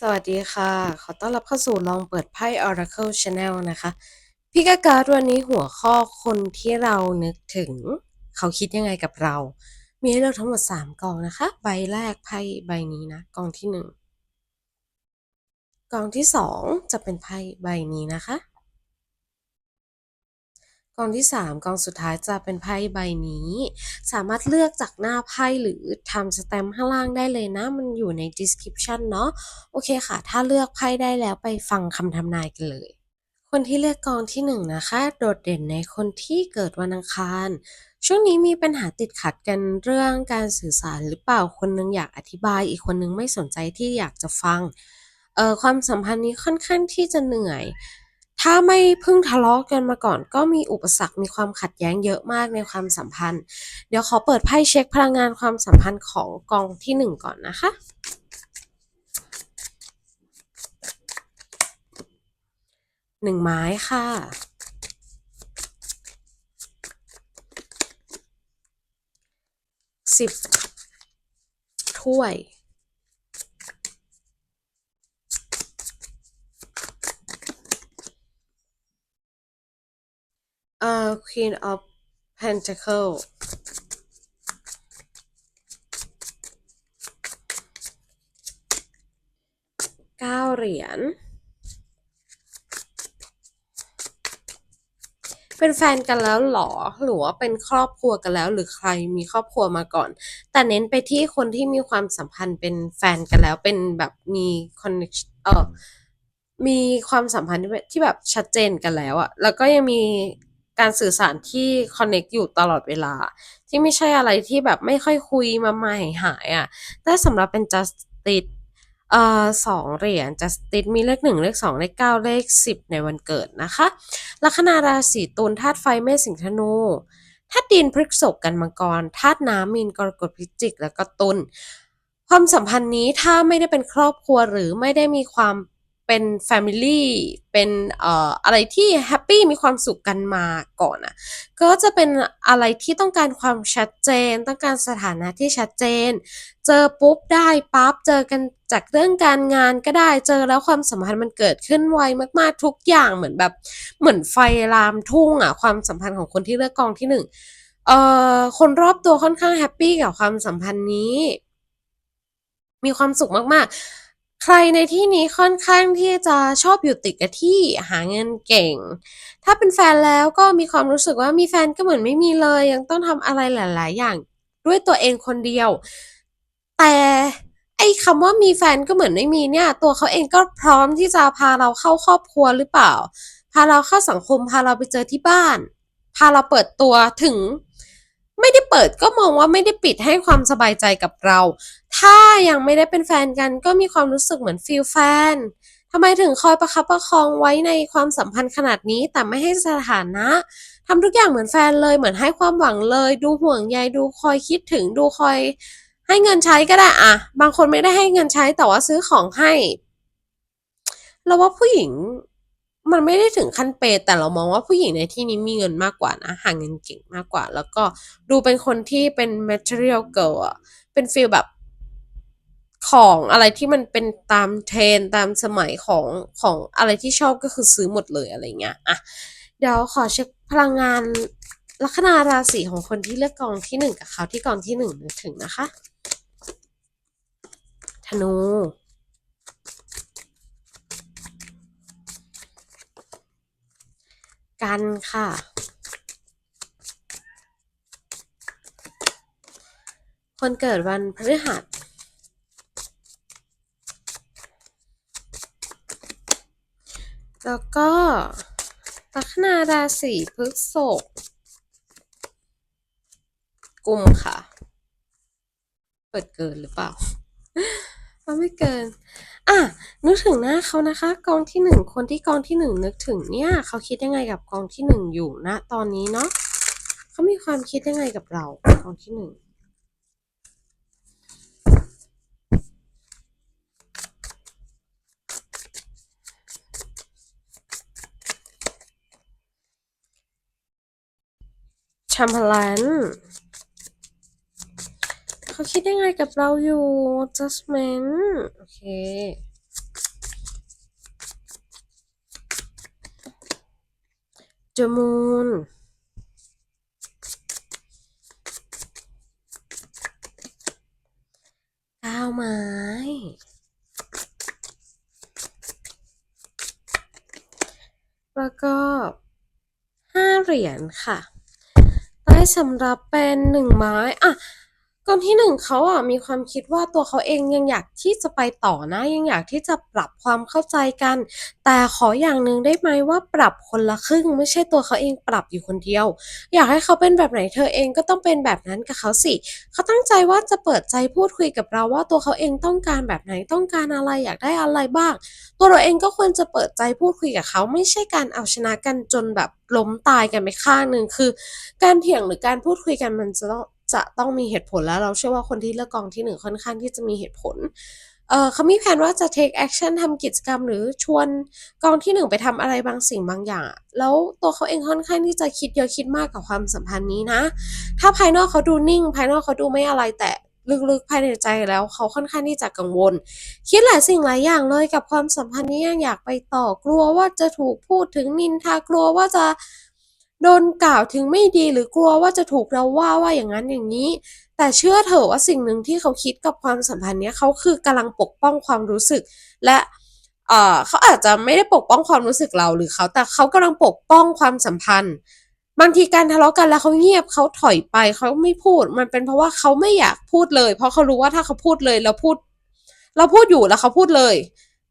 สวัสดีค่ะ ขอต้อนรับเข้าสู่ลองเปิดไพ่ Oracle Channel นะคะ พี่กาการ์ดวันนี้หัวข้อคนที่เรานึกถึง เขาคิดยังไงกับเรา มีให้เลือกทั้งหมด 3กองนะคะ ใบแรกไพ่ใบนี้นะ กองที่ 1กองที่ 2 จะเป็นไพ่ใบนี้นะคะ กองที่ 3 กองสุดท้ายจะเป็นไพ่ใบนี้ สามารถเลือกจากหน้าไพ่หรือทำสแตมป์ข้างล่างได้เลยนะ มันอยู่ใน description เนาะโอเคค่ะ ถ้าเลือกไพ่ได้แล้วไปฟังคำทำนายกันเลย คนที่เลือกกองที่หนึ่งนะคะ โดดเด่นในคนที่เกิดวันอังคารช่วงนี้มีปัญหาติดขัดกันเรื่องการสื่อสารหรือเปล่าคนนึงอยากอธิบาย อีกคนนึงไม่สนใจที่อยากจะฟังเอ่อความสัมพันธ์นี้ค่อนข้างที่จะเหนื่อย ถ้าไม่เพิ่งทะเลาะกันมาก่อน ก็มีอุปสรรคมีความขัดแย้งเยอะมากในความสัมพันธ์ เดี๋ยวขอเปิดไพ่เช็คพลังงานความสัมพันธ์ของกองที่หนึ่งก่อนนะคะหนึ่งไม้ค่ะสิบถ้วย อ่อ Queen of Pentacle เก้าเหรียญ เป็นแฟนกันแล้วหรอ หรือว่าเป็นครอบครัวกันแล้ว หรือใครมีครอบครัวมาก่อน แต่เน้นไปที่คนที่มีความสัมพันธ์เป็นแฟนกันแล้ว เป็นแบบมีคอนเนคเออมีความสัมพันธ์ที่แบบชัดเจนกันแล้วอะแล้วก็ยังมี การสื่อสารที่คอนเน c t อยู่ตลอดเวลา ที่ไม่ใช่อะไรที่แบบไม่ค่อยคุยมาใหม่หายอะแต่สำหรับเป็น justice เอ่อสองเหรียญ justice มีเลขหนึ่งเลขสองเลขเก้าเลขสิบในวันเกิดนะคะลัคนาราศีตุลธาตุไฟเมษสิงห์ธนูธาตุดินพฤกษภกันมังกรธาตุน้ำมีนกรกฎพิจิก แล้วก็ตุลความสัมพันธ์นี้ถ้าไม่ได้เป็นครอบครัวหรือไม่ได้มีความ เป็นแฟมิลี่เป็นเอ่ออะไรที่แฮปปี้มีความสุขกันมาก่อนอะก็จะเป็นอะไรที่ต้องการความชัดเจน ต้องการสถานะที่ชัดเจน เจอปุ๊บได้ปั๊บเจอกันจากเรื่องการงานก็ได้เจอแล้วความสัมพันธ์มันเกิดขึ้นไวมากๆทุกอย่างเหมือนแบบเหมือนไฟลามทุ่งอะความสัมพันธ์ของคนที่เลือกกองที่หนึ่งเอ่อคนรอบตัวค่อนข้างแฮปปี้กับความสัมพันธ์นี้ มีความสุขมากๆ ใครในที่นี้ค่อนข้างที่จะชอบอยู่ติดกับที่หาเงินเก่ง ถ้าเป็นแฟนแล้วก็มีความรู้สึกว่ามีแฟนก็เหมือนไม่มีเลย ยังต้องทำอะไรหลาย ๆ อย่างด้วยตัวเองคนเดียว แต่ไอ้คำว่ามีแฟนก็เหมือนไม่มีเนี่ย ตัวเขาเองก็พร้อมที่จะพาเราเข้าครอบครัวหรือเปล่า พาเราเข้าสังคม พาเราไปเจอที่บ้าน พาเราเปิดตัวถึง ไม่ได้เปิดก็มองว่าไม่ได้ปิดให้ความสบายใจกับเรา ถ้ายังไม่ได้เป็นแฟนกันก็มีความรู้สึกเหมือนฟีลแฟนทำไมถึงคอยประคับประคองไว้ในความสัมพันธ์ขนาดนี้แต่ไม่ให้สถานะทำทุกอย่างเหมือนแฟนเลยเหมือนให้ความหวังเลย ดูห่วงใยดูคอยคิดถึงดูคอย ให้เงินใช้ก็ได้อะบางคนไม่ได้ให้เงินใช้แต่ว่าซื้อของให้ เราว่าผู้หญิง มันไม่ได้ถึงขั้นเปแต่เรามองว่าผู้หญิงในที่นี้มีเงินมากกว่านะหาเงินเก่งมากกว่า แล้วก็ดูเป็นคนที่เป็น material girl อะเป็นฟีลแบบของอะไรที่มันเป็นตามเทรนตามสมัยของของอะไรที่ชอบก็คือซื้อหมดเลยอะไรเงี้ยอะเดี๋ยวขอเช็คพลังงานลัคนาราศีของคนที่เลือกกองที่หนึ่งกับเขาที่กองที่หนึ่งถึงนะคะ ธนู กันค่ะ คนเกิดวันพฤหัสแล้วก็ลัคนาราศีพฤษภกุมค่ะ เปิดเกินหรือเปล่า ไม่เกิน อะนึกถึงหน้าเขานะคะ กองที่หนึ่งคนที่กองที่หนึ่งนึกถึงเนี่ยเขาคิดยังไงกับกองที่หนึ่งอยู่ณตอนนี้เนาะเขามีความคิดยังไงกับเรากองที่หนึ่งชัมพลัน เขาคิดยังไงกับเราอยู่ adjustment โอเคจำูนก้าวไม้แล้วก็ห้าเหรียญค่ะ ได้สำหรับเป็นหนึ่งไม้ อะ กองที่หนึ่งเขาอะมีความคิดว่าตัวเขาเองยังอยากที่จะไปต่อนะ ยังอยากที่จะปรับความเข้าใจกัน แต่ขออย่างหนึ่งได้ไหมว่าปรับคนละครึ่ง ไม่ใช่ตัวเขาเองปรับอยู่คนเดียว อยากให้เขาเป็นแบบไหนเธอเองก็ต้องเป็นแบบนั้นกับเขาสิเขาตั้งใจว่าจะเปิดใจพูดคุยกับเราว่าตัวเขาเองต้องการแบบไหนต้องการอะไรอยากได้อะไรบ้าง ตัวเราเองก็ควรจะเปิดใจพูดคุยกับเขาไม่ใช่การเอาชนะกันจนแบบล้มตายกันไปข้างหนึ่งคือ การเถียงหรือการพูดคุยกันมันจะต้อง จะต้องมีเหตุผลแล้วเราเชื่อว่าคนที่เลือกกองที่หนึ่งค่อนข้างที่จะมีเหตุผลเเขามีแผนว่าจะ take action ทำกิจกรรม หรือชวนกองที่หนึ่งไปทำอะไรบางสิ่งบางอย่าง แล้วตัวเขาเองค่อนข้างที่จะคิดเยอะคิดมากกับความสัมพันธ์นี้นะ ถ้าภายนอกเขาดูนิ่ง ภายนอกเขาดูไม่อะไรแต่ลึกๆภายในใจแล้วเขาค่อนข้างที่จะกังวล คิดหลายสิ่งหลายอย่างเลยกับความสัมพันธ์นี้ยังอยากไปต่อกลัวว่าจะถูกพูดถึงนินทากลัวว่าจะ โดนกล่าวถึงไม่ดีหรือกลัวว่าจะถูกเราว่าว่าอย่างนั้นอย่างนี้ แต่เชื่อเถอะว่าสิ่งหนึ่งที่เขาคิดกับความสัมพันธ์เนี้ยเขาคือกำลังปกป้องความรู้สึก และเอ่อเขาอาจจะไม่ได้ปกป้องความรู้สึกเราหรือเขาแต่เขากำลังปกป้องความสัมพันธ์ บางทีการทะเลาะกันแล้วเขาเงียบเขาถอยไปเขาไม่พูด มันเป็นเพราะว่าเขาไม่อยากพูดเลย เพราะเขารู้ว่าถ้าเขาพูดเลยเราพูด เราพูดอยู่แล้วเขาพูดเลย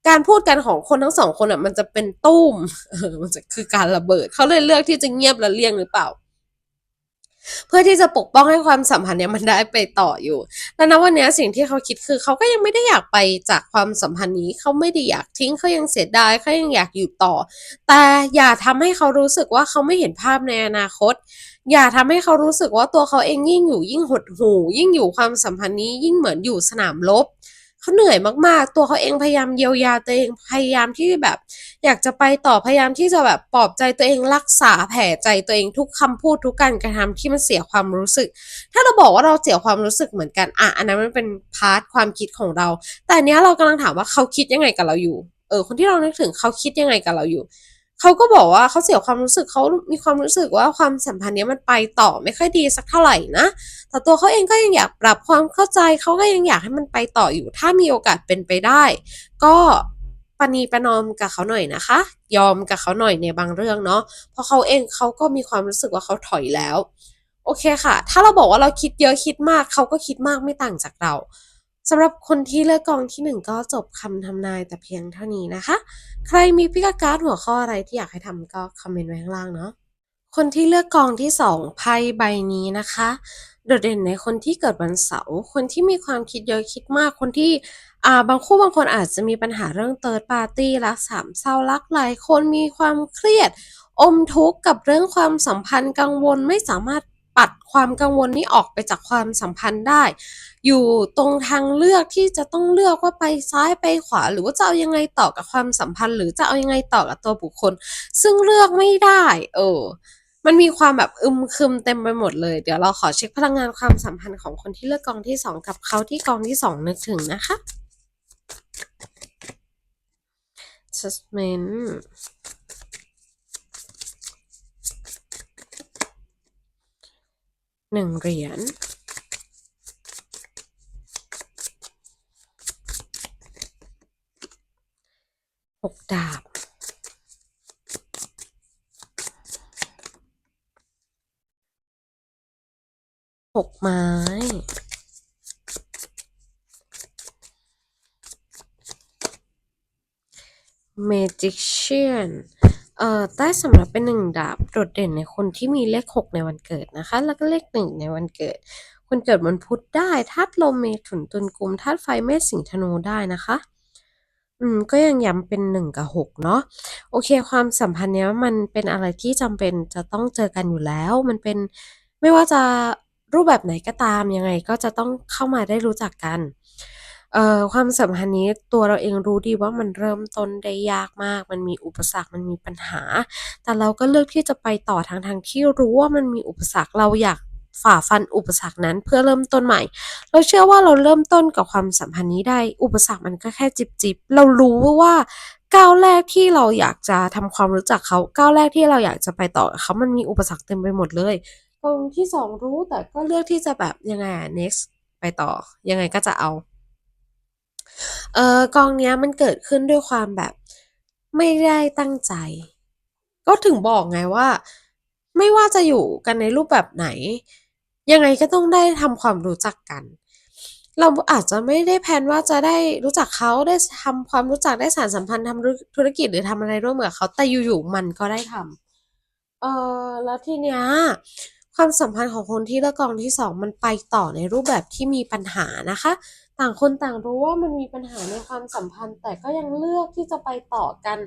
การพูดกันของคนทั้งสองคนอะ มันจะเป็นตุ้มเออมันจะคือการระเบิด เขาเลยเลือกที่จะเงียบและเลี่ยงหรือเปล่า เพื่อที่จะปกป้องให้ความสัมพันธ์เนี้ยมันได้ไปต่ออยู่ดังนั้นวันเนี้ยสิ่งที่เขาคิดคือ เขาก็ยังไม่ได้อยากไปจากความสัมพันธ์นี้ เขาไม่ได้อยากทิ้งเขายังเสียดายเขายังอยากอยู่ต่อ แต่อย่าทำให้เขารู้สึกว่าเขาไม่เห็นภาพในอนาคต อย่าทำให้เขารู้สึกว่าตัวเขาเองยิ่งอยู่ยิ่งหดหู่ยิ่งอยู่ความสัมพันธ์นี้ยิ่งเหมือนอยู่สนามรบ เขาเหนื่อยมากๆ ตัวเขาเองพยายามเยียวยาตัวเองพยายามที่แบบ อยากจะไปต่อพยายามที่จะแบบปลอบใจตัวเองรักษาแผลใจตัวเองทุกคำพูดทุกการกระทำที่มันเสียความรู้สึก ถ้าเราบอกว่าเราเสียความรู้สึกเหมือนกันอะอันนั้นมันเป็นพาร์ทความคิดของเรา แต่เนี้ยเรากำลังถามว่าเขาคิดยังไงกับเราอยู่เออคนที่เรานึกถึงเขาคิดยังไงกับเราอยู่ เขาก็บอกว่าเขาเสียความรู้สึกเขามีความรู้สึกว่าความสัมพันธ์เนี้ยมันไปต่อไม่ค่อยดีสักเท่าไหร่นะ แต่ตัวเขาเองก็ยังอยากปรับความเข้าใจเขาก็ยังอยากให้มันไปต่ออยู่ ถ้ามีโอกาสเป็นไปได้ ก็ปรนีประนอมกับเขาหน่อยนะคะ ยอมกับเขาหน่อยในบางเรื่องเนาะเพราะเขาเองเขาก็มีความรู้สึกว่าเขาถอยแล้ว โอเคค่ะ ถ้าเราบอกว่าเราคิดเยอะคิดมากเขาก็คิดมากไม่ต่างจากเรา สำหรับคนที่เลือกกองที่หนึ่งก็จบคำทำนายแต่เพียงเท่านี้นะคะ ใครมีพิกาการ์ดหัวข้ออะไรที่อยากให้ทำก็คอมเมนต์ไว้ข้างล่างเนาะคนที่เลือกกองที่สองไพ่ใบนี้นะคะ โดดเด่นในคนที่เกิดวันเสาร์คนที่มีความคิดเยอะคิดมากคนที่อ่าบางคู่บางคนอาจจะมีปัญหาเรื่องเติร์ดปาร์ตี้รักสามเศร้ารักหลายคนมีความเครียด อมทุกข์กับเรื่องความสัมพันธ์กังวลไม่สามารถ ปัดความกังวลนี้ออกไปจากความสัมพันธ์ได้ อยู่ตรงทางเลือกที่จะต้องเลือกว่าไปซ้ายไปขวา หรือว่าจะเอายังไงต่อกับความสัมพันธ์ หรือจะเอายังไงต่อกับตัวบุคคล ซึ่งเลือกไม่ได้ เออ มันมีความแบบอึมครึมเต็มไปหมดเลย เดี๋ยวเราขอเช็คพลังงานความสัมพันธ์ของคนที่เลือกกองที่สองกับเขาที่กองที่สองนึกถึงนะคะ Suspense หนึ่งเหรียญหกดาบหกไม้ Magician เอ่อได้สำหรับเป็นหนึ่งดาบโดดเด่นในคนที่มีเลขหกในวันเกิดนะคะ แล้วก็เลขหนึ่งในวันเกิด คนเกิดวันพุธได้ธาตุลมเมถุนตุลกุมธาตุไฟเมษสิงห์ธนูได้นะคะอืมก็ยังย้ำเป็นหนึ่งกับหกเนาะโอเค ความสัมพันธ์เนี้ยมันเป็นอะไรที่จำเป็นจะต้องเจอกันอยู่แล้ว มันเป็นไม่ว่าจะรูปแบบไหนก็ตามยังไงก็จะต้องเข้ามาได้รู้จักกัน เอ่อความสัมพันธ์นี้ตัวเราเองรู้ดีว่ามันเริ่มต้นได้ยากมาก มันมีอุปสรรค มันมีปัญหา แต่เราก็เลือกที่จะไปต่อทางทางที่รู้ว่ามันมีอุปสรรคเราอยากฝ่าฟันอุปสรรคนั้นเพื่อเริ่มต้นใหม่ เราเชื่อว่าเราเริ่มต้นกับความสัมพันธ์นี้ได้ อุปสรรคมันก็แค่จิบจิบๆเรารู้ว่าก้าวแรกที่เราอยากจะทำความรู้จักเขาก้าวแรกที่เราอยากจะไปต่อเขามันมีอุปสรรคเต็มไปหมดเลยกองที่สองรู้แต่ก็เลือกที่จะแบบยังไง next ไปต่อยังไงก็จะเอา เออกองเนี้ยมันเกิดขึ้นด้วยความแบบไม่ได้ตั้งใจ ก็ถึงบอกไงว่า ไม่ว่าจะอยู่กันในรูปแบบไหน ยังไงก็ต้องได้ทำความรู้จักกัน เราอาจจะไม่ได้แพลนว่าจะได้รู้จักเขาได้ทำความรู้จักได้สานสัมพันธ์ทำธุรกิจหรือทำอะไรร่วมกับเขาแต่อยู่ๆมันก็ได้ทำเออแล้วทีเนี้ยความสัมพันธ์ของคนที่เลือกกองที่สองมันไปต่อในรูปแบบที่มีปัญหานะคะ ต่างคนต่างรู้ว่ามันมีปัญหาในความสัมพันธ์ แต่ก็ยังเลือกที่จะไปต่อกัน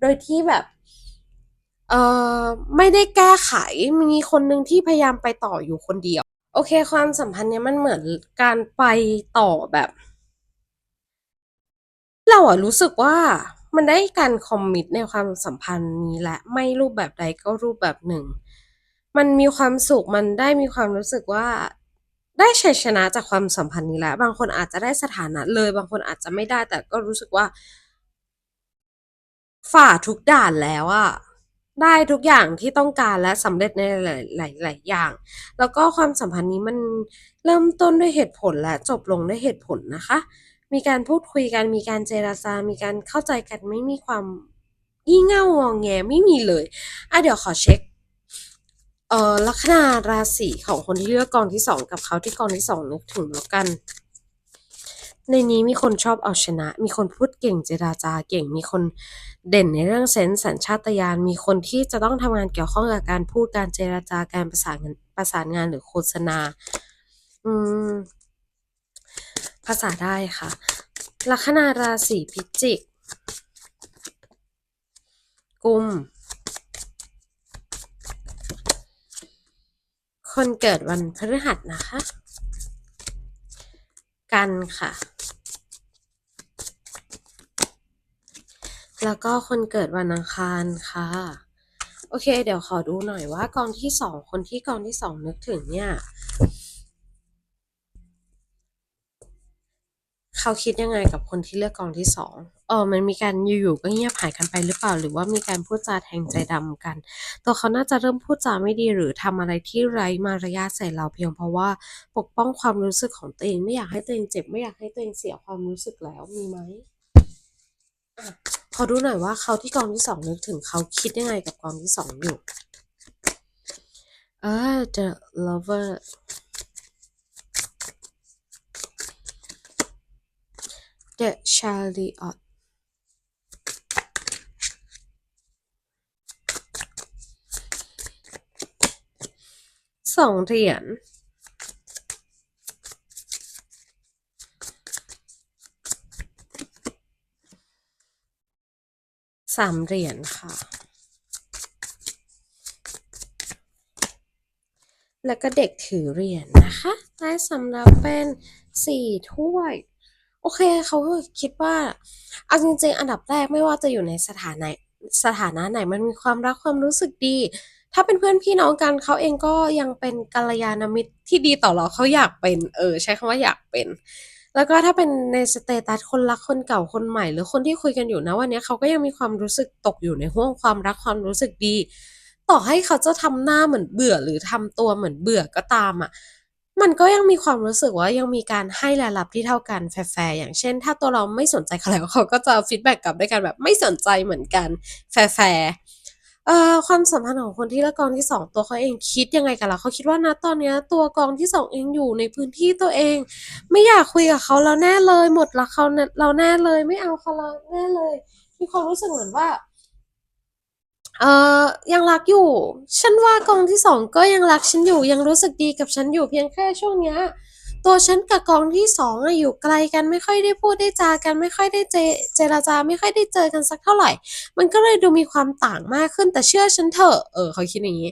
โดยที่แบบเอ่อไม่ได้แก้ไขมีคนหนึ่งที่พยายามไปต่ออยู่คนเดียว โอเค ความสัมพันธ์เนี้ยมันเหมือนการไปต่อแบบ เราอะรู้สึกว่ามันได้การคอมมิตในความสัมพันธ์นี้และไม่รูปแบบใดก็รูปแบบหนึ่ง มันมีความสุขมันได้มีความรู้สึกว่า ได้ชัยชนะจากความสัมพันธ์นี้แหละ บางคนอาจจะได้สถานะเลย บางคนอาจจะไม่ได้แต่ก็รู้สึกว่า ฝ่าทุกด่านแล้วอะได้ทุกอย่างที่ต้องการและสำเร็จในหลายหลายอย่าง แล้วก็ความสัมพันธ์นี้มันเริ่มต้นด้วยเหตุผลและจบลงด้วยเหตุผลนะคะ มีการพูดคุยกัน มีการเจรจา มีการเข้าใจกันไม่มีความงี่เง่างอแงไม่มีเลย อะเดี๋ยวขอเช็ค เอ่อลัคนาราศีของคนที่เลือกกองที่สองกับเขาที่กองที่สองนึกถึงแล้วกัน ในนี้มีคนชอบเอาชนะ มีคนพูดเก่งเจราจาเก่ง มีคนเด่นในเรื่องเซนส์สัญชาตญาณมีคนที่จะต้องทำงานเกี่ยวข้องกับการพูดการเจรจาการประสานงานประสานงานหรือโฆษณา อืม ภาษาได้ค่ะลัคนาราศีพิจิก กุม คนเกิดวันพฤหัสนะคะ กันค่ะ แล้วก็คนเกิดวันอังคารค่ะ โอเค เดี๋ยวขอดูหน่อยว่ากองที่สองคนที่กองที่สองนึกถึงเนี่ย เขาคิดยังไงกับคนที่เลือกกองที่สองเออมันมีการอยู่ๆก็เงียบหายกันไปหรือเปล่า หรือว่ามีการพูดจาแทงใจดำกัน ตัวเขาน่าจะเริ่มพูดจาไม่ดีหรือทำอะไรที่ไร้มารยาทใส่เราเพียงเพราะว่าปกป้องความรู้สึกของตัวเอง ไม่อยากให้ตัวเองเจ็บไม่อยากให้ตัวเองเสียความรู้สึกแล้วมีไหมอะขอดูหน่อยว่าเขาที่กองที่สองนึกถึงเขาคิดยังไงกับกองที่สองอยู่เออ the lover the chariot สองเหรียญสามเหรียญค่ะ แล้วก็เด็กถือเหรียญนะคะ ได้สำหรับเป็นสี่ถ้วย โอเคเขาคิดว่าเอาจริงๆ อันดับแรกไม่ว่าจะอยู่ในสถานะสถานะไหนมันมีความรักความรู้สึกดี ถ้าเป็นเพื่อนพี่น้องกันเขาเองก็ยังเป็นกัลยาณมิตรที่ดีต่อเราเขาอยากเป็นเออ ใช้คำว่าอยากเป็น แล้วก็ถ้าเป็นในสเตตัสคนรักคนเก่าคนใหม่ หรือคนที่คุยกันอยู่นะวันนี้เขาก็ยังมีความรู้สึกตกอยู่ในห่วงความรักความรู้สึกดี ต่อให้เขาจะทำหน้าเหมือนเบื่อหรือทำตัวเหมือนเบื่อก็ตามอะ มันก็ยังมีความรู้สึกว่ายังมีการให้และรับที่เท่ากันแฟร์ๆอย่างเช่น ถ้าตัวเราไม่สนใจเขาแล้วเขาก็จะฟีดแบ็กกลับด้วยกันแบบไม่สนใจเหมือนกันแฟร์เอ่อความสัมพันธ์ของคนที่ละกองที่สองตัวเขาเองคิดยังไงกับเราเขาคิดว่านะตอนนี้ตัวกองที่สองเองอยู่ในพื้นที่ตัวเอง ไม่อยากคุยกับเขาแล้วแน่เลย หมดรักเขาเราแน่เลย ไม่เอาเขาแล้วแน่เลย มีความรู้สึกเหมือนว่า เอ่อยังรักอยู่ ฉันว่ากองที่สองก็ยังรักฉันอยู่ ยังรู้สึกดีกับฉันอยู่เพียงแค่ช่วงเนี้ยตัวฉันกับกองที่สองอะอยู่ไกลกันไม่ค่อยได้พูดได้จากันไม่ค่อยได้เจเจรจาไม่ค่อยได้เจอกันสักเท่าไหร่ มันก็เลยดูมีความต่างมากขึ้นแต่เชื่อฉันเถอะเออเขาคิดอย่างนี้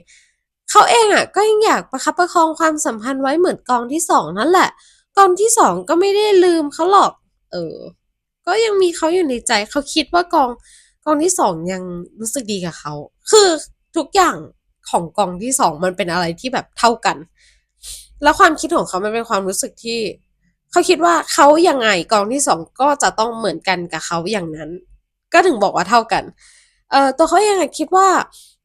เขาเองอะก็ยังอยากประคับประคองความสัมพันธ์ไว้เหมือนกองที่สองนั่นแหละ กองที่สองก็ไม่ได้ลืมเขาหรอก เออ ก็ยังมีเขาอยู่ในใจเขาคิดว่ากอง กองที่สองยังรู้สึกดีกับเขา คือทุกอย่างของกองที่สองมันเป็นอะไรที่แบบเท่ากัน แล้วความคิดของเขามันเป็นความรู้สึกที่ เขาคิดว่าเขายังไงกองที่สองก็จะต้องเหมือนกันกับเขาอย่างนั้น ก็ถึงบอกว่าเท่ากัน เอ่อตัวเขาเองอะคิดว่า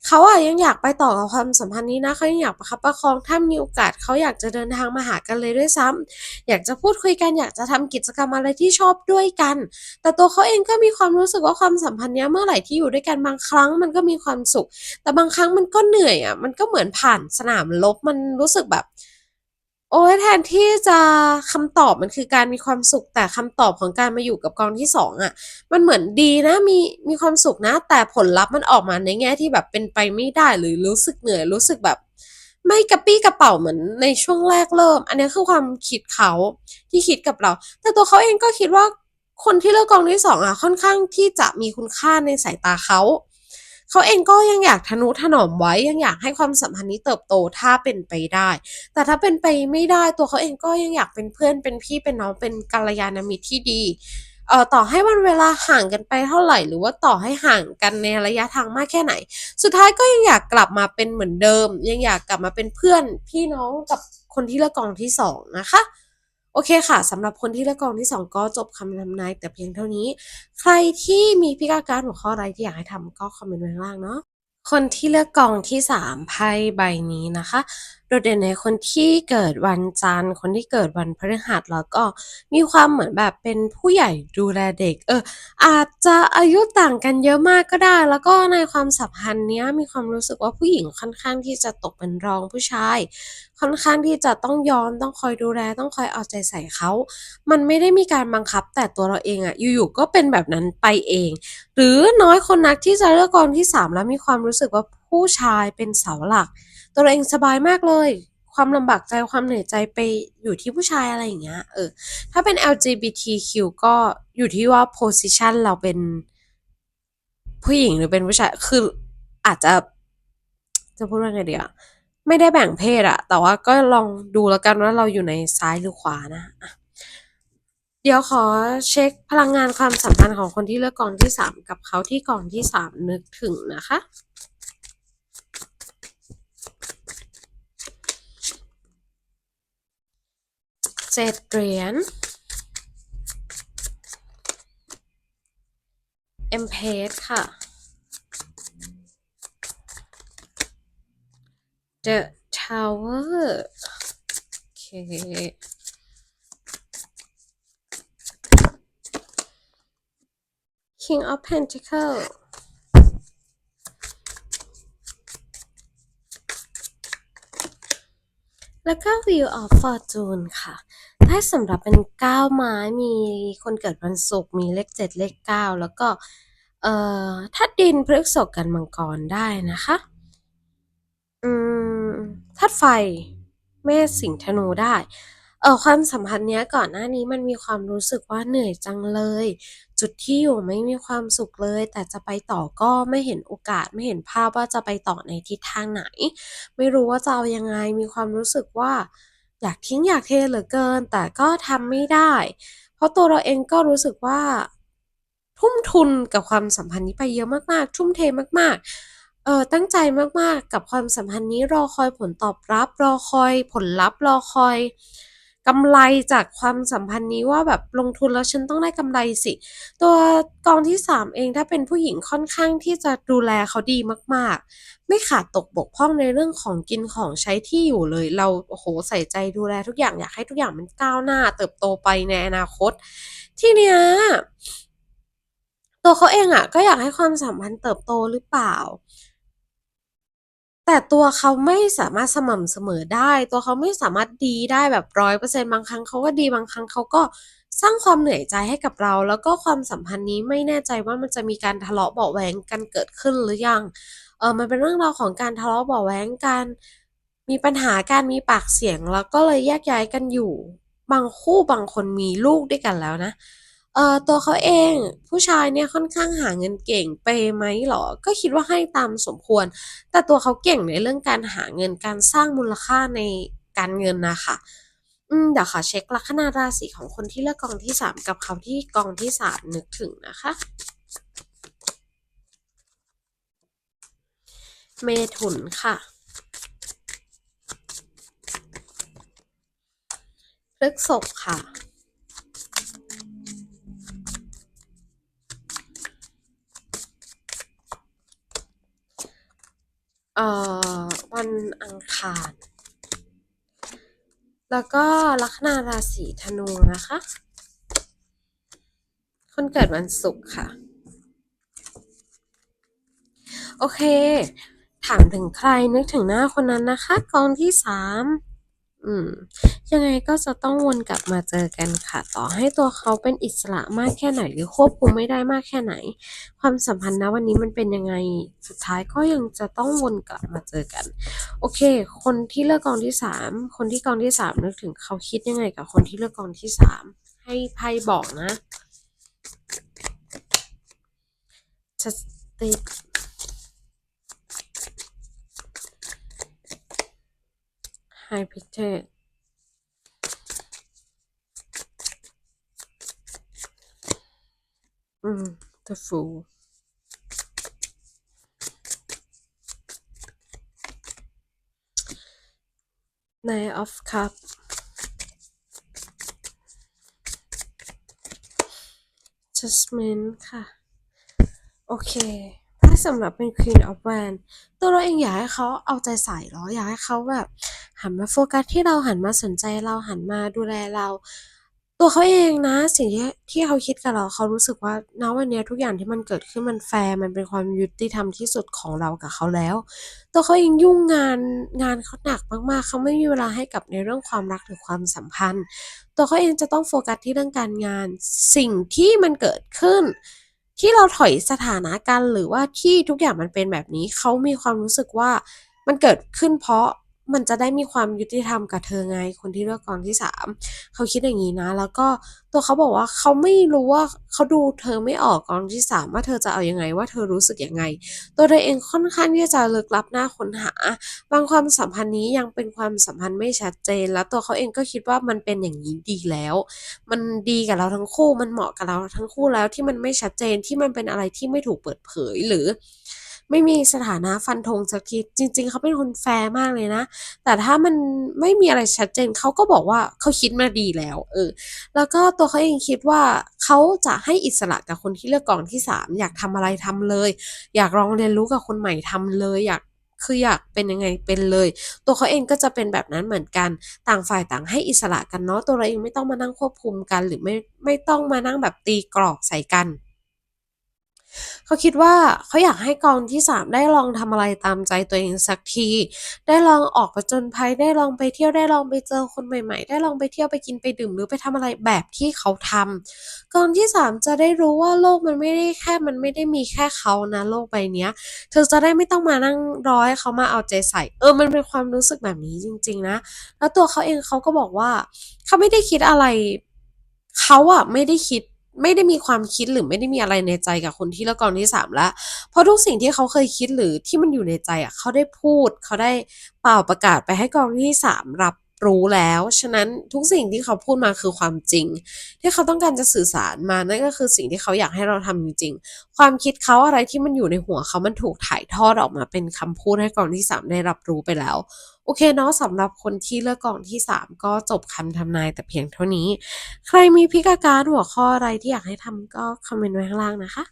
เขาอะยังอยากไปต่อกับความสัมพันธ์นี้นะเขายังอยากประคับประคองถ้ามีโอกาสเขาอยากจะเดินทางมาหากันเลยด้วยซ้ำอยากจะพูดคุยกันอยากจะทำกิจกรรมอะไรที่ชอบด้วยกัน แต่ตัวเขาเองก็มีความรู้สึกว่าความสัมพันธ์นี้เมื่อไหร่ที่อยู่ด้วยกันบางครั้งมันก็มีความสุข แต่บางครั้งมันก็เหนื่อยอะมันก็เหมือนผ่านสนามลบมันรู้สึกแบบ โอ๊ยแทนที่จะคำตอบมันคือการมีความสุขแต่คำตอบของการมาอยู่กับกองที่สองอะมันเหมือนดีนะมีมีความสุขนะ แต่ผลลัพธ์มันออกมาในแง่ที่แบบเป็นไปไม่ได้หรือรู้สึกเหนื่อยรู้สึกแบบ ไม่กระปี้กระเป๋าเหมือนในช่วงแรกเริ่ม อันนี้คือความคิดเขาที่คิดกับเรา แต่ตัวเขาเองก็คิดว่าคนที่เลือกกองที่สองอะค่อนข้างที่จะมีคุณค่าในสายตาเขา เขาเองก็ยังอยากทนุถนอมไว้ยังอยากให้ความสัมพันธ์นี้เติบโตถ้าเป็นไปได้ แต่ถ้าเป็นไปไม่ได้ตัวเขาเองก็ยังอยากเป็นเพื่อนเป็นพี่เป็นน้องเป็นกัลยาณมิตรที่ดีเอ่อต่อให้วันเวลาห่างกันไปเท่าไหร่ หรือว่าต่อให้ห่างกันในระยะทางมากแค่ไหน สุดท้ายก็ยังอยากกลับมาเป็นเหมือนเดิม ยังอยากกลับมาเป็นเพื่อนพี่น้องกับคนที่เลือกกองที่สองนะคะ โอเคค่ะสำหรับคนที่เลือกกองที่สองก็จบคำทำนายแต่เพียงเท่านี้ ใครที่มีพิการการหัวข้ออะไรที่อยากให้ทำก็คอมเมนต์ไว้างล่างเนาะคนที่เลือกกองที่สามไพ่ใบนี้นะคะ โดดเด่นในคนที่เกิดวันจันทร์ คนที่เกิดวันพฤหัสแล้วก็มีความเหมือนแบบเป็นผู้ใหญ่ดูแลเด็ก เออ อาจจะอายุต่างกันเยอะมากก็ได้ แล้วก็ในความสัมพันธ์เนี้ยมีความรู้สึกว่าผู้หญิงค่อนข้างที่จะตกเป็นรองผู้ชาย ค่อนข้างที่จะต้องยอมต้องคอยดูแลต้องคอยเอาใจใส่เขา มันไม่ได้มีการบังคับแต่ตัวเราเองอะอยู่ๆก็เป็นแบบนั้นไปเอง หรือน้อยคนนักที่จะเลือกกองที่สามแล้วมีความรู้สึกว่าผู้ชายเป็นเสาหลัก ตัวเองสบายมากเลย ความลำบากใจความเหนื่อยใจไปอยู่ที่ผู้ชายอะไรอย่างเงี้ยเออถ้าเป็น LGBTQ ก็อยู่ที่ว่า position เราเป็นผู้หญิงหรือเป็นผู้ชาย คืออาจจะจะพูดว่าไงดีอะไม่ได้แบ่งเพศอะแต่ว่าก็ลองดูแล้วกันว่าเราอยู่ในซ้ายหรือขวานะ เดี๋ยวขอเช็คพลังงานความสัมพันธ์ของคนที่เลือกกองที่สามกับเขาที่กองที่สามนึกถึงนะคะ เจ็ดเหรียญ เอ็มเพสค่ะ The Tower โอเคคิงออฟเพน n t เกิล แล้วก็ Wheel of Fortune ค่ะ ถ้าสำหรับเป็นก้าไม้มีคนเกิดวันศุกร์มีเลขเจ็ดเลขเก้าแล้วก็เอ่อถ้าดินพฤกษกกันมังกรได้นะคะอืมธาตุไฟเมษสิงห์ธนูได้ เออความสัมพันธ์เนี้ยก่อนหน้านี้มันมีความรู้สึกว่าเหนื่อยจังเลย จุดที่อยู่ไม่มีความสุขเลย แต่จะไปต่อก็ไม่เห็นโอกาสไม่เห็นภาพว่าจะไปต่อในทิศทางไหน ไม่รู้ว่าจะเอายังไงมีความรู้สึกว่า อยากทิ้งอยากเทเหลือเกิน แต่ก็ทำไม่ได้ เพราะตัวเราเองก็รู้สึกว่า ทุ่มทุนกับความสัมพันธ์นี้ไปเยอะมากๆ ทุ่มเทมาก ๆเออตั้งใจมากๆ กับความสัมพันธ์นี้รอคอยผลตอบรับ รอคอยผลลัพธ์รอคอย กำไรจากความสัมพันธ์นี้ว่าแบบลงทุนแล้วฉันต้องได้กำไรสิ ตัวกองที่สามเองถ้าเป็นผู้หญิงค่อนข้างที่จะดูแลเขาดีมาก ๆ ไม่ขาดตกบกพร่องในเรื่องของกินของใช้ที่อยู่เลย เราโอ้โหใส่ใจดูแลทุกอย่างอยากให้ทุกอย่างมันก้าวหน้า เติบโตไปในอนาคต ที่เนี้ยตัวเขาเองอะก็อยากให้ความสัมพันธ์เติบโตหรือเปล่า แต่ตัวเขาไม่สามารถสม่ำเสมอได้ ตัวเขาไม่สามารถดีได้แบบร้อยเปอร์เซ็นต์บางครั้งเขาก็ดีบางครั้งเขาก็สร้างความเหนื่อยใจให้กับเรา แล้วก็ความสัมพันธ์นี้ไม่แน่ใจว่ามันจะมีการทะเลาะเบาะแว้งกันเกิดขึ้นหรือยังเออมันเป็นเรื่องราวของการทะเลาะเบาะแว้งกันมีปัญหาการมีปากเสียงแล้วก็เลยแยกย้ายกันอยู่ บางคู่บางคนมีลูกด้วยกันแล้วนะ เอ่อตัวเขาเองผู้ชายเนี่ยค่อนข้างหาเงินเก่งเปไหมเหรอ ก็คิดว่าให้ตามสมควร แต่ตัวเขาเก่งในเรื่องการหาเงินการสร้างมูลค่าในการเงินนะคะอืมเดี๋ยวขอเช็คลัคนาราศีของคนที่เลือกกองที่สามกับเขาที่กองที่สามนึกถึงนะคะเมถุนค่ะพฤกษกค่ะ อ่อวันอังคาร แล้วก็ลัคนาราศีธนูนะคะ คนเกิดวันศุกร์ค่ะ โอเค ถามถึงใครนึกถึงหน้าคนนั้นนะคะ กองที่สาม อืม ยังไงก็จะต้องวนกลับมาเจอกันค่ะ ต่อให้ตัวเขาเป็นอิสระมากแค่ไหน หรือควบคุมไม่ได้มากแค่ไหน ความสัมพันธ์นะวันนี้มันเป็นยังไงสุดท้ายก็ยังจะต้องวนกลับมาเจอกัน โอเค คนที่เลือกกองที่สามคนที่กองที่สามนึกถึงเขาคิดยังไงกับคนที่เลือกกองที่สามให้ไพ่บอกนะ just high picture อืม the fool nine of cup judgment ค่ะ โอเค ถ้าสำหรับเป็น Queen of w a n d ตัวเราเองอยากให้เขาเอาใจใส่หรอ อยากให้เขาแบบ หันมาโฟกัสที่เราหันมาสนใจเราหันมาดูแลเรา ตัวเขาเองนะ สิ่งที่ที่เขาคิดกับเราเขารู้สึกว่าณวันนี้ทุกอย่างที่มันเกิดขึ้นมันแฟร์มันเป็นความยุติธรรมที่สุดของเรากับเขาแล้ว ตัวเขาเองยุ่งงานงานเขาหนักมากๆ เขาไม่มีเวลาให้กับในเรื่องความรักหรือความสัมพันธ์ ตัวเขาเองจะต้องโฟกัสที่เรื่องการงาน สิ่งที่มันเกิดขึ้นที่เราถอยสถานะกันหรือว่าที่ทุกอย่างมันเป็นแบบนี้ เขามีความรู้สึกว่ามันเกิดขึ้นเพราะ มันจะได้มีความยุติธรรมกับเธอไงคนที่เลือกกองที่สามเขาคิดอย่างนี้นะ แล้วก็ตัวเขาบอกว่าเขาไม่รู้ว่าเขาดูเธอไม่ออกกองที่สามว่าเธอจะเอายังไงว่าเธอรู้สึกยังไง ตัวเธอเองค่อนข้างที่จะลึกลับหน้าค้นหา บางความสัมพันธ์นี้ยังเป็นความสัมพันธ์ไม่ชัดเจน แล้วตัวเขาเองก็คิดว่ามันเป็นอย่างนี้ดีแล้ว มันดีกับเราทั้งคู่มันเหมาะกับเราทั้งคู่แล้วที่มันไม่ชัดเจนที่มันเป็นอะไรที่ไม่ถูกเปิดเผยหรือ ไม่มีสถานะฟันธงสักทีจริง ๆ เขาเป็นคนแฟร์มากเลยนะ แต่ถ้ามันไม่มีอะไรชัดเจนเขาก็บอกว่าเขาคิดมาดีแล้ว เออ แล้วก็ตัวเขาเองคิดว่าเขาจะให้อิสระกับคนที่เลือกกองที่สามอยากทำอะไรทำเลย อยากลองเรียนรู้กับคนใหม่ทำเลยอยากคืออยากเป็นยังไงเป็นเลย ตัวเขาเองก็จะเป็นแบบนั้นเหมือนกันต่างฝ่ายต่างให้อิสระกันเนาะตัวเราเองไม่ต้องมานั่งควบคุมกัน หรือไม่ไม่ต้องมานั่งแบบตีกรอบใส่กัน เขาคิดว่าเขาอยากให้กองที่สามได้ลองทำอะไรตามใจตัวเองสักที ได้ลองออกผจญภัยได้ลองไปเที่ยวได้ลองไปเจอคนใหม่ ๆ ได้ลองไปเที่ยวไปกินไปดื่มหรือไปทำอะไรแบบที่เขาทำกองที่สามจะได้รู้ว่าโลกมันไม่ได้แค่มันไม่ได้มีแค่เขานะโลกใบนี้เธอจะได้ไม่ต้องมานั่งรอให้เขามาเอาใจใส่เออมันเป็นความรู้สึกแบบนี้จริง ๆ นะ แล้วตัวเขาเองเขาก็บอกว่า เขาไม่ได้คิดอะไร เขาอะไม่ได้คิด ไม่ได้มีความคิดหรือไม่ได้มีอะไรในใจกับคนที่เลือกกองที่สามแล้วเพราะทุกสิ่งที่เขาเคยคิดหรือที่มันอยู่ในใจอะเขาได้พูด เขาได้เป่าประกาศไปให้กองที่สามรับรู้แล้ว ฉะนั้นทุกสิ่งที่เขาพูดมาคือความจริง ที่เขาต้องการจะสื่อสารมา นั่นก็คือสิ่งที่เขาอยากให้เราทำจริง ๆ ความคิดเขาอะไรที่มันอยู่ในหัวเขามันถูกถ่ายทอดออกมาเป็นคำพูดให้กองที่สามได้รับรู้ไปแล้ว อเคเนาะสำหรับคนที่เลือกกองที่สามก็จบคำทำนายแต่เพียงเท่านี้ ใครมีพิกาการหัวข้ออะไรที่อยากให้ทำก็คอมเมนต์ไว้ข้างล่างนะคะ